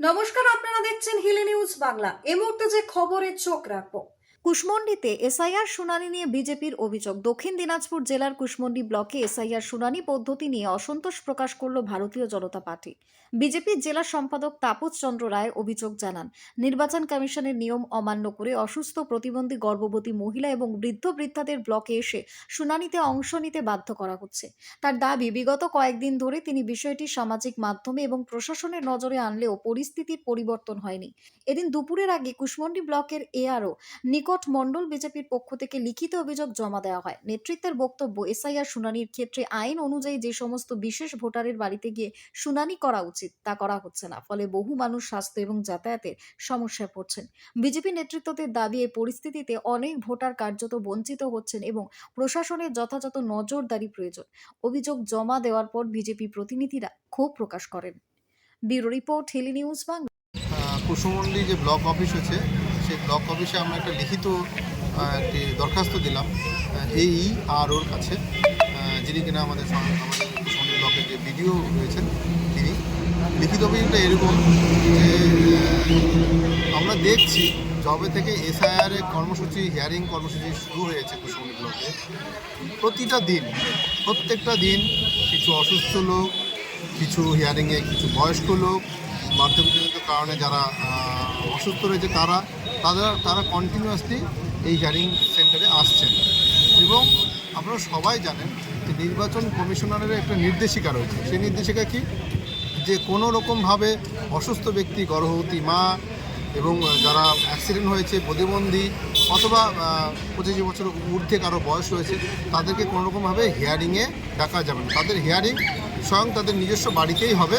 নমস্কার আপনারা দেখছেন হিলি নিউজ বাংলা। এ মুহূর্তে যে খবরের চোখ রাখব। কুশমন্ডিতে এসআইআর শুনানি নিয়ে বিজেপির অভিযোগ। দক্ষিণ দিনাজপুর জেলার কুশমন্ডি ব্লকে এসআইআর শুনানি পদ্ধতি নিয়ে অসন্তোষ প্রকাশ করল ভারতীয় জনতা পার্টি। বিজেপির জেলা সম্পাদক তাপস চন্দ্র রায় অভিযোগ জানান, নির্বাচন কমিশনের নিয়ম অমান্য করে অসুস্থ, প্রতিবন্ধী, গর্ভবতী মহিলা এবং বৃদ্ধ বৃদ্ধাদের ব্লকে এসে শুনানিতে অংশ নিতে বাধ্য করা হচ্ছে। তার দাবি, বিগত কয়েকদিন ধরে তিনি বিষয়টি সামাজিক মাধ্যমে এবং প্রশাসনের নজরে আনলেও পরিস্থিতির পরিবর্তন হয়নি। এদিন দুপুরের আগে কুশমন্ডি ব্লকের এআরও নিকট মণ্ডল বিজেপির পক্ষ থেকে লিখিত অভিযোগ জমা দেওয়া হয়। নেতৃত্বের বক্তব্য, এসআইআর শুনানির ক্ষেত্রে আইন অনুযায়ী যে সমস্ত বিশেষ ভোটারের বাড়িতে গিয়ে শুনানি করা উচিত, তা করা হচ্ছে না। ফলে বহু মানুষ স্বাস্থ্য এবং যাতায়াতের সমস্যায় পড়ছেন। বিজেপি নেতৃত্বদের দাবি, এই পরিস্থিতিতে অনেক ভোটার কার্যত বঞ্চিত হচ্ছেন এবং প্রশাসনের যথাযথ নজরদারি প্রয়োজন। অভিযোগ জমা দেওয়ার পর বিজেপি প্রতিনিধিরা ক্ষোভ প্রকাশ করেন। Bureau report, Hili news Bangla. Kusumandi যে ব্লক অফিস আছে সেই ব্লক অফিসে আমরা একটা লিখিত একটি দরখাস্ত দিলাম এই আর ওর কাছে যিনি কিনা আমাদের আমাদের ব্লকের যে বিডিও রয়েছেন, তিনি, লিখিত অভিযোগটা এরকম যে আমরা দেখছি যবে থেকে এসআইআরের কর্মসূচি হিয়ারিং কর্মসূচি শুরু হয়েছে কুসুমন্ডি ব্লকে প্রতিটা দিন, প্রত্যেকটা দিন কিছু অসুস্থ লোক, কিছু হিয়ারিংয়ে কিছু বয়স্ক লোক বার্ধক্যজনিত কারণে যারা অসুস্থ রয়েছে তারা তারা তারা কন্টিনিউয়াসলি এই হিয়ারিং সেন্টারে আসছেন। এবং আপনারা সবাই জানেন যে নির্বাচন কমিশনারের একটা নির্দেশিকা রয়েছে। সেই নির্দেশিকা কি? যে কোনো রকমভাবে অসুস্থ ব্যক্তি, গর্ভবতী মা এবং যারা অ্যাক্সিডেন্ট হয়েছে, প্রতিবন্ধী অথবা পঁচিশ বছর ঊর্ধ্বে কারও বয়স রয়েছে তাদেরকে কোনো রকমভাবে হিয়ারিংয়ে ডাকা যাবে না। তাদের হিয়ারিং স্বয়ং তাদের নিজস্ব বাড়িতেই হবে।